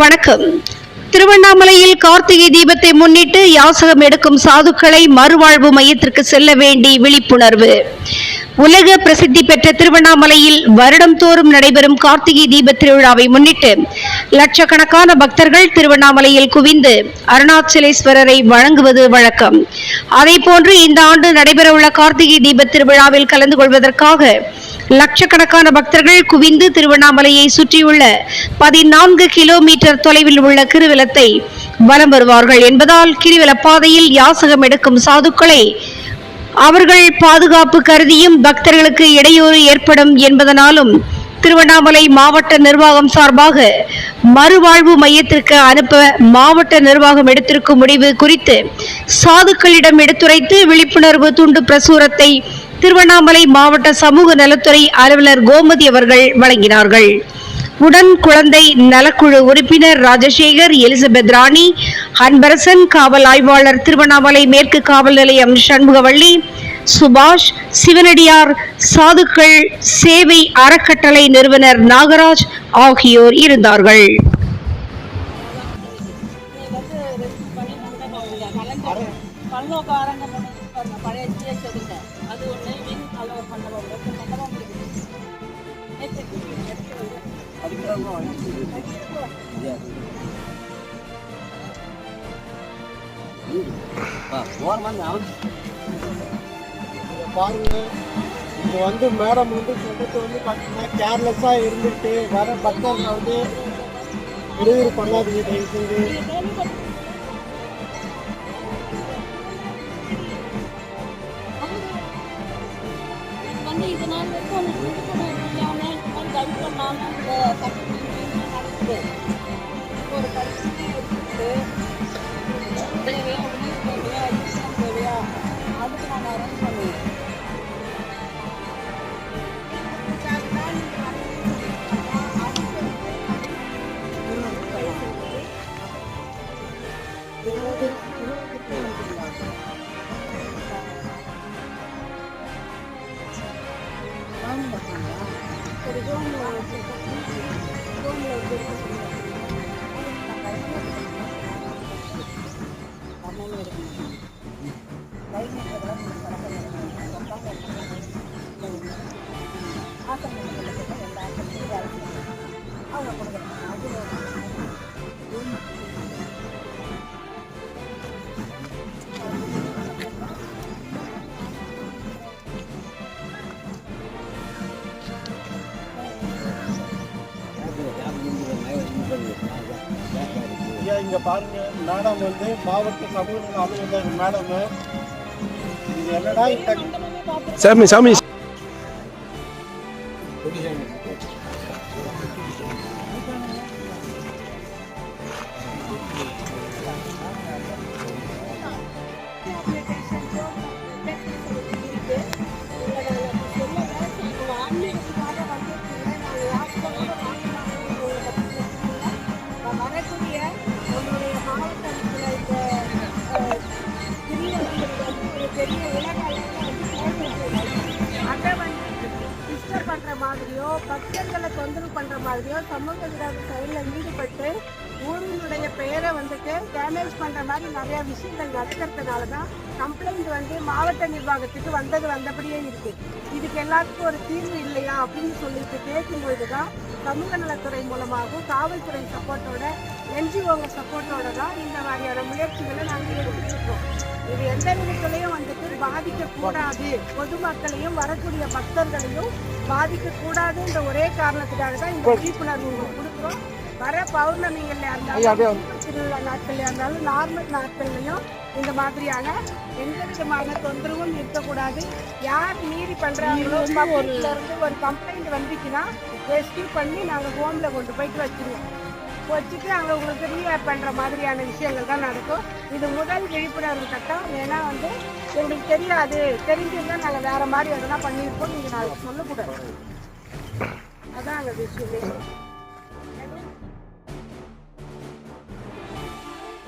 வணக்கம். திருவண்ணாமலையில் கார்த்திகை தீபத்தை முன்னிட்டு யாசகம் எடுக்கும் சாதுக்களை மறுவாழ்வு மையத்திற்கு செல்ல வேண்டி விழிப்புணர்வு. உலக பிரசித்தி பெற்ற திருவண்ணாமலையில் வருடம் தோறும் நடைபெறும் கார்த்திகை தீப திருவிழாவை முன்னிட்டு லட்சக்கணக்கான பக்தர்கள் திருவண்ணாமலையில் குவிந்து அருணாச்சலேஸ்வரரை வழங்குவது வழக்கம். அதேபோன்று இந்த ஆண்டு நடைபெறவுள்ள கார்த்திகை தீப திருவிழாவில் கலந்து கொள்வதற்காக லட்சக்கணக்கான பக்தர்கள் குவிந்து திருவண்ணாமலையை சுற்றியுள்ள பதினான்கு கிலோமீட்டர் தொலைவில் உள்ள கிருவலத்தை வலம் வருவார்கள் என்பதால் கிரிவல பாதையில் யாசகம் எடுக்கும் சாதுக்களை அவர்கள் பாதுகாப்பு கருதியும் பக்தர்களுக்கு இடையூறு ஏற்படும் என்பதனாலும் திருவண்ணாமலை மாவட்ட நிர்வாகம் சார்பாக மறுவாழ்வு மையத்திற்கு அனுப்ப மாவட்ட நிர்வாகம் எடுத்திருக்கும் முடிவு குறித்து சாதுக்களிடம் எடுத்துரைத்து விழிப்புணர்வு துண்டு பிரசுரத்தை திருவண்ணாமலை மாவட்ட சமூக நலத்துறை அலுவலர் கோமதி அவர்கள் வழங்கினார்கள். உடன் குழந்தை நலக்குழு உறுப்பினர் ராஜசேகர் எலிசபெத் ராணி அன்பரசன் காவல் ஆய்வாளர் திருவண்ணாமலை மேற்கு காவல் நிலையம் சண்முகவள்ளி சுபாஷ் சிவனடியார் சாதுக்கள் சேவை அறக்கட்டளை நிறுவனர் நாகராஜ் ஆகியோர் இருந்தார்கள். பல்லோக்காரங்க ஆரங்கம் பாருங்க. பழைய ஜிஎஸ் எடுங்க அது ஒன்று வின் அளவு பண்ணலாம் ரெண்டு மண்டபம் பாருங்க வந்து மேடம் வந்து சொல்றது வந்து பார்த்தீங்கன்னா கேர்லெஸ்ஸாக இருந்துட்டு வர பக்தர்களை வந்து டெலிவரி பண்ணாதீங்க தயவு செய்து மாதிரி இந்த சட்டத்தின் நடக்குது ஒரு பரிசுத்தி எடுத்துட்டு தேவையா உணவு தேவையா அதிகம் தேவையா அதுக்கு நான் அரேஞ்ச் 業務を受けて、業務を受ける。自分が。ஐயா இங்க பாருங்க. மேடம் வந்து மாவட்ட சமூக நல அலுவலர் மேடம். இது என்னடா சாமி சாமி. பெரிய உலகளவில் அதை வந்து டிஸ்டர்ப் பண்ணுற மாதிரியோ பக்தர்களை தொந்தரவு பண்ணுற மாதிரியோ சமூக விரோத செயலில் ஈடுபட்டு ஊரினுடைய பெயரை வந்துட்டு டேமேஜ் பண்ணுற மாதிரி நிறைய விஷயங்கள் நடக்கிறதுனால தான் கம்ப்ளைண்ட் வந்து மாவட்ட நிர்வாகத்துக்கு வந்தது வந்தபடியே இருக்கு. இதுக்கு எல்லாத்துக்கும் ஒரு தீர்வு இல்லையா அப்படின்னு சொல்லிட்டு பேசும்பொழுது தான் சமூக நலத்துறை மூலமாகவும் காவல்துறை சப்போர்ட்டோட என்ஜிஓங்க சப்போர்ட்டோட தான் இந்த மாதிரியான முயற்சிகளை நாங்கள் எடுத்துருக்கோம் இது எந்த விதத்துலையும் வந்துட்டு பாதிக்கக்கூடாது. பொதுமக்களையும் வரக்கூடிய பக்தர்களையும் பாதிக்கக்கூடாதுன்ற ஒரே காரணத்துக்காக தான் இந்த விழிப்புணர்வு உங்களுக்கு கொடுக்குறோம். வர பௌர்ணமிகள்ல இருந்தாலும் திருவிழா நாட்கள்ல இருந்தாலும் நார்மல் நாட்கள்லையும் இந்த மாதிரியான எந்த விதமான தொந்தரவும் இருக்கக்கூடாது. யார் மீறி பண்றாங்களோ இருந்து ஒரு கம்ப்ளைண்ட் வந்துச்சுன்னா ரெஸ்கியூ பண்ணி நாங்க ஹோம்ல கொண்டு போயிட்டு வச்சிருவோம். வச்சுட்டு அங்கே உங்களுக்கு ரீவேர் பண்ணுற மாதிரியான விஷயங்கள் தான் நடக்கும். இது முதல் விழிப்புணர்வு கட்டம். ஏன்னா வந்து எங்களுக்கு தெரியாது. தெரிஞ்சிருந்தால் நாங்கள் வேறு மாதிரி எதனா பண்ணியிருப்போம். நீங்கள் நாளைக்கு சொல்லக்கூடாது. அதான் அங்கே விஷயமே.